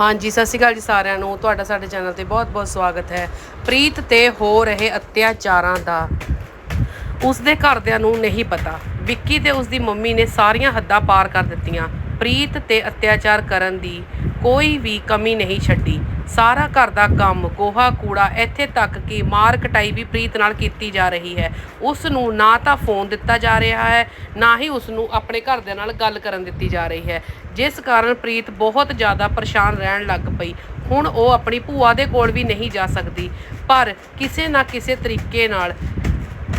ਹਾਂਜੀ, ਸਤਿ ਸ਼੍ਰੀ ਅਕਾਲ ਜੀ ਸਾਰਿਆਂ ਨੂੰ। ਤੁਹਾਡਾ ਸਾਡੇ ਚੈਨਲ ਤੇ ਬਹੁਤ-ਬਹੁਤ ਸਵਾਗਤ ਹੈ। ਪ੍ਰੀਤ ਤੇ ਹੋ ਰਹੇ ਅਤਿਆਚਾਰਾਂ ਦਾ। ਉਸਦੇ ਘਰਦਿਆਂ ਨੂੰ ਨਹੀਂ ਪਤਾ। ਵਿੱਕੀ ਤੇ ਉਸਦੀ ਮੰਮੀ ਨੇ ਸਾਰੀਆਂ ਹੱਦਾਂ ਪਾਰ ਕਰ ਦਿੱਤੀਆਂ। ਪ੍ਰੀਤ ਤੇ ਅਤਿਆਚਾਰ ਕਰਨ ਦੀ ਕੋਈ ਵੀ ਕਮੀ ਨਹੀਂ ਛੱਡੀ। ਸਾਰਾ ਘਰ ਦਾ ਕੰਮ, ਗੋਹਾ, ਕੂੜਾ, ਇੱਥੇ ਤੱਕ ਕਿ ਮਾਰ ਕਟਾਈ ਵੀ ਪ੍ਰੀਤ ਨਾਲ ਕੀਤੀ ਜਾ ਰਹੀ ਹੈ। ਉਸ ਨੂੰ ਨਾ ਤਾਂ ਫੋਨ ਦਿੱਤਾ ਜਾ ਰਿਹਾ ਹੈ, ਨਾ ਹੀ ਉਸ ਨੂੰ ਆਪਣੇ ਘਰਦਿਆਂ ਨਾਲ ਗੱਲ ਕਰਨ ਦਿੱਤੀ ਜਾ ਰਹੀ ਹੈ, ਜਿਸ ਕਾਰਨ ਪ੍ਰੀਤ ਬਹੁਤ ਜ਼ਿਆਦਾ ਪਰੇਸ਼ਾਨ ਰਹਿਣ ਲੱਗ ਪਈ। ਹੁਣ ਉਹ ਆਪਣੀ ਭੂਆ ਦੇ ਕੋਲ ਵੀ ਨਹੀਂ ਜਾ ਸਕਦੀ, ਪਰ ਕਿਸੇ ਨਾ ਕਿਸੇ ਤਰੀਕੇ ਨਾਲ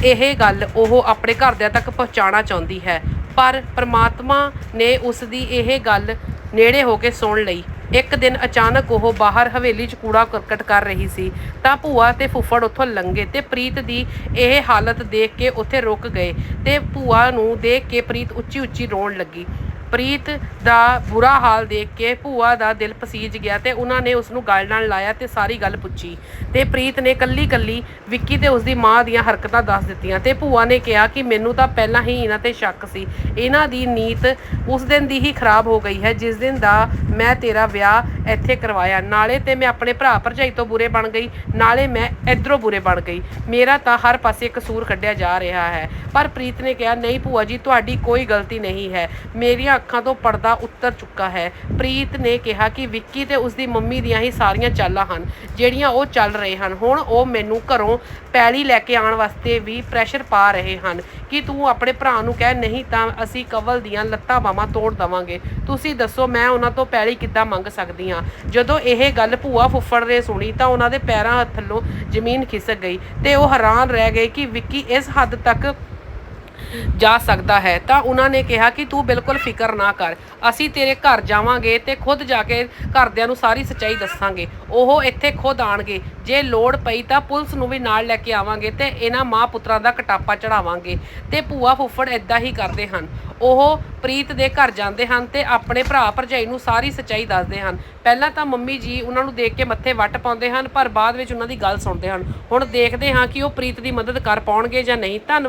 ਇਹ ਗੱਲ ਉਹ ਆਪਣੇ ਘਰਦਿਆਂ ਤੱਕ ਪਹੁੰਚਾਉਣਾ ਚਾਹੁੰਦੀ ਹੈ। ਪਰ ਪ੍ਰਮਾਤਮਾ ਨੇ ਉਸ ਦੀ ਇਹ ਗੱਲ ਨੇੜੇ ਹੋ ਕੇ ਸੁਣ ਲਈ। ਇੱਕ ਦਿਨ ਅਚਾਨਕ ਉਹ ਬਾਹਰ ਹਵੇਲੀ 'ਚ ਕੂੜਾ ਕਰਕਟ ਕਰ ਰਹੀ ਸੀ, ਤਾਂ ਭੂਆ ਤੇ ਫੁੱਫੜ ਉੱਥੋਂ ਲੰਘੇ ਤੇ ਪ੍ਰੀਤ ਦੀ ਇਹ ਹਾਲਤ ਦੇਖ ਕੇ ਉੱਥੇ ਰੁਕ ਗਏ ਤੇ ਭੂਆ ਨੂੰ ਦੇਖ ਕੇ ਪ੍ਰੀਤ ਉੱਚੀ ਉੱਚੀ ਰੋਣ ਲੱਗੀ। ਪ੍ਰੀਤ ਦਾ ਬੁਰਾ ਹਾਲ ਦੇਖ ਕੇ ਭੂਆ ਦਾ ਦਿਲ ਪਸੀਜ ਗਿਆ ਤੇ ਉਹਨਾਂ ਨੇ ਉਸ ਨੂੰ ਗੱਲ ਨਾਲ ਲਾਇਆ ਤੇ ਸਾਰੀ ਗੱਲ ਪੁੱਛੀ। ਤੇ ਪ੍ਰੀਤ ਨੇ ਕੱਲੀ ਕੱਲੀ ਵਿੱਕੀ ਤੇ ਉਸ ਦੀ ਮਾਂ ਦੀਆਂ ਹਰਕਤਾਂ ਦੱਸ ਦਿੱਤੀਆਂ ਤੇ ਭੂਆ ਨੇ ਕਿਹਾ ਕਿ ਮੈਨੂੰ ਤਾਂ ਪਹਿਲਾਂ ਹੀ ਇਹਨਾਂ ਤੇ ਸ਼ੱਕ ਸੀ। ਇਹਨਾਂ ਦੀ ਨੀਤ ਉਸ ਦਿਨ ਦੀ ਹੀ ਖਰਾਬ ਹੋ ਗਈ ਹੈ, ਜਿਸ ਦਿਨ ਦਾ ਮੈਂ ਤੇਰਾ ਵਿਆਹ ਇੱਥੇ ਕਰਵਾਇਆ। ਨਾਲੇ ਤੇ ਮੈਂ ਆਪਣੇ ਭਰਾ ਭਰਜਾਈ ਤੋਂ ਬੁਰੇ ਬਣ ਗਈ, ਨਾਲੇ ਮੈਂ ਇਧਰੋਂ ਬੁਰੇ ਬਣ ਗਈ। ਮੇਰਾ ਤਾਂ ਹਰ ਪਾਸੇ ਕਸੂਰ ਕੱਢਿਆ ਜਾ ਰਿਹਾ ਹੈ। ਪਰ ਪ੍ਰੀਤ ਨੇ ਕਿਹਾ, ਨਹੀਂ ਭੂਆ ਜੀ, ਤੁਹਾਡੀ ਕੋਈ ਗਲਤੀ ਨਹੀਂ ਹੈ। ਮੇਰੀਆਂ ਅੱਖਾਂ ਤੋਂ ਪਰਦਾ ਉੱਤਰ ਚੁੱਕਾ ਹੈ। ਪ੍ਰੀਤ ਨੇ ਕਿਹਾ ਕਿ ਵਿੱਕੀ ਤੇ ਉਸਦੀ ਮੰਮੀ ਦੀਆਂ ਹੀ ਸਾਰੀਆਂ ਚਾਲਾਂ ਹਨ, ਜਿਹੜੀਆਂ ਉਹ ਚੱਲ ਰਹੇ ਹਨ। ਹੁਣ ਉਹ ਮੈਨੂੰ ਘਰੋਂ ਪੈਲੀ ਲੈ ਕੇ ਆਉਣ ਵਾਸਤੇ ਵੀ ਪ੍ਰੈਸ਼ਰ ਪਾ ਰਹੇ ਹਨ ਕਿ ਤੂੰ ਆਪਣੇ ਭਰਾ ਨੂੰ ਕਹਿ, ਨਹੀਂ ਤਾਂ ਅਸੀਂ ਕਵਲ ਦੀਆਂ ਲੱਤਾਂ ਬਾਹਾਂ ਤੋੜ ਦਵਾਂਗੇ। ਤੁਸੀਂ ਦੱਸੋ, ਮੈਂ ਉਹਨਾਂ ਤੋਂ ਪੈਲੀ ਕਿੱਦਾਂ ਮੰਗ ਸਕਦੀ ਹਾਂ ਜਦੋਂ ਇਹ ਗੱਲ ਭੂਆ ਫੁੱਫੜ ਨੇ ਸੁਣੀ ਤਾਂ ਉਹਨਾਂ ਦੇ ਪੈਰਾਂ ਥੱਲੋਂ ਜ਼ਮੀਨ ਖਿਸਕ ਗਈ ਤੇ ਉਹ ਹੈਰਾਨ ਰਹਿ ਗਏ ਕਿ ਵਿੱਕੀ ਇਸ ਹੱਦ ਤੱਕ ਜਾ ਸਕਦਾ ਹੈ। ਤਾਂ ਉਹਨਾਂ ਨੇ ਕਿਹਾ ਕਿ ਤੂੰ ਬਿਲਕੁਲ ਫਿਕਰ ਨਾ ਕਰ। ਅਸੀਂ ਤੇਰੇ ਘਰ ਜਾਵਾਂਗੇ ਤੇ ਖੁਦ ਜਾ ਕੇ ਘਰਦਿਆਂ ਨੂੰ ਸਾਰੀ ਸੱਚਾਈ ਦੱਸਾਂਗੇ। ਉਹ ਇੱਥੇ ਖੁਦ ਆਣਗੇ। ਜੇ ਲੋੜ ਪਈ ਤਾਂ ਪੁਲਿਸ ਨੂੰ ਵੀ ਨਾਲ ਲੈ ਕੇ ਆਵਾਂਗੇ ਤੇ ਇਹਨਾਂ ਮਾਂ ਪੁੱਤਰਾਂ ਦਾ ਕਟਾਪਾ ਚੜਾਵਾਂਗੇ ਤੇ ਭੂਆ ਫੁੱਫੜ ਇਦਾਂ ਹੀ ਕਰਦੇ ਹਨ। ਉਹ ਪ੍ਰੀਤ ਦੇ ਘਰ ਜਾਂਦੇ ਹਨ ਤੇ ਆਪਣੇ ਭਰਾ ਭਰਜਾਈ ਨੂੰ ਸਾਰੀ ਸੱਚਾਈ ਦੱਸਦੇ ਹਨ। ਪਹਿਲਾਂ ਤਾਂ ਮੰਮੀ ਜੀ ਉਹਨਾਂ ਨੂੰ ਦੇਖ ਕੇ ਮੱਥੇ ਵੱਟ ਪਾਉਂਦੇ ਹਨ, ਪਰ ਬਾਅਦ ਵਿੱਚ ਉਹਨਾਂ ਦੀ ਗੱਲ ਸੁਣਦੇ ਹਨ। ਹੁਣ ਦੇਖਦੇ ਹਾਂ ਕਿ ਉਹ ਪ੍ਰੀਤ ਦੀ ਮਦਦ ਕਰ ਪਾਉਣਗੇ ਜਾਂ ਨਹੀਂ। ਧੰਨ